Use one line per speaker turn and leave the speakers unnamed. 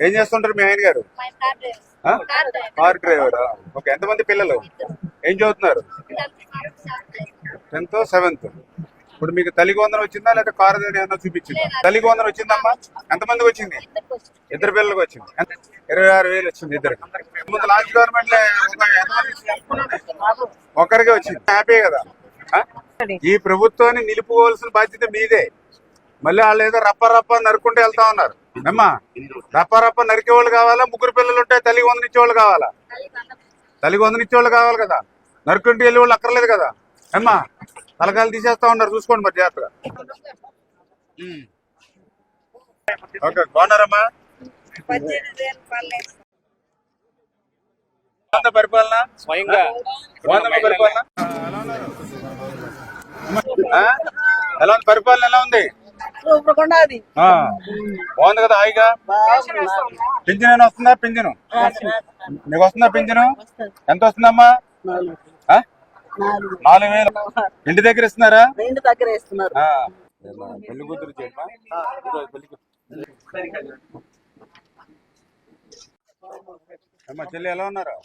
ఏం చేస్తుంటారు మీ ఆయన గారు?
కార్ డ్రైవర్
ఓకే ఎంతమంది పిల్లలు? ఏం చదువుతున్నారు? టెన్త్ సెవెంత్ ఇప్పుడు మీకు తల్లి వందనం వచ్చిందా లేదా కారు ఏమన్నా చూపించిందా? తల్లి వందనం వచ్చిందమ్మా ఎంతమందికి వచ్చింది? ఇద్దరు పిల్లలకు వచ్చింది? ఇరవై ఆరు వేలు వచ్చింది ఇద్దరు ముందు లాస్ట్ గవర్నమెంట్లో ఒక ఎంతమంది ఇచ్చింది? ఒక్కరికే వచ్చింది. హ్యాపీ కదా? ఈ ప్రభుత్వాన్ని నిలుపుకోవాల్సిన బాధ్యత మీదే. మళ్ళీ వాళ్ళు ఏదో రప్ప రప్ప నరుక్కుంటూ వెళ్తా ఉన్నారు. అమ్మా రప్ప రప్ప నరికే వాళ్ళు కావాలా? ముగ్గురు పిల్లలు ఉంటే తల్లి వందనిచ్చే వాళ్ళు కావాలా? తల్లి వందనిచ్చే వాళ్ళు కావాలి కదా. నరుక్కుంటూ వెళ్ళే వాళ్ళు అక్కర్లేదు కదా. అమ్మా తలకాయలు తీసేస్తా ఉన్నారు. చూసుకోండి మరి జాగ్రత్తగా. ఓకే బాగున్నారమ్మా? పరిపాలన?
స్వయంగా.
పరిపాలన? ఎలా ఉంది పరిపాలన? ఎలా ఉంది?
అది.
బాగుంది కదా హాయిగా? పింఛన్ ఏమైనా వస్తుందా? పింఛను. నీకు వస్తుందా పింఛను? ఎంత వస్తుందమ్మా? నాలుగు వేలు. ఇంటి దగ్గర ఇస్తున్నారా?
ఇంటి దగ్గర వేస్తున్నారు
ఆ. పెళ్ళి కూతురు చేయమ్మా ఈరోజు పెళ్ళి కూతురు. అమ్మా చెల్లి ఎలా ఉన్నారు?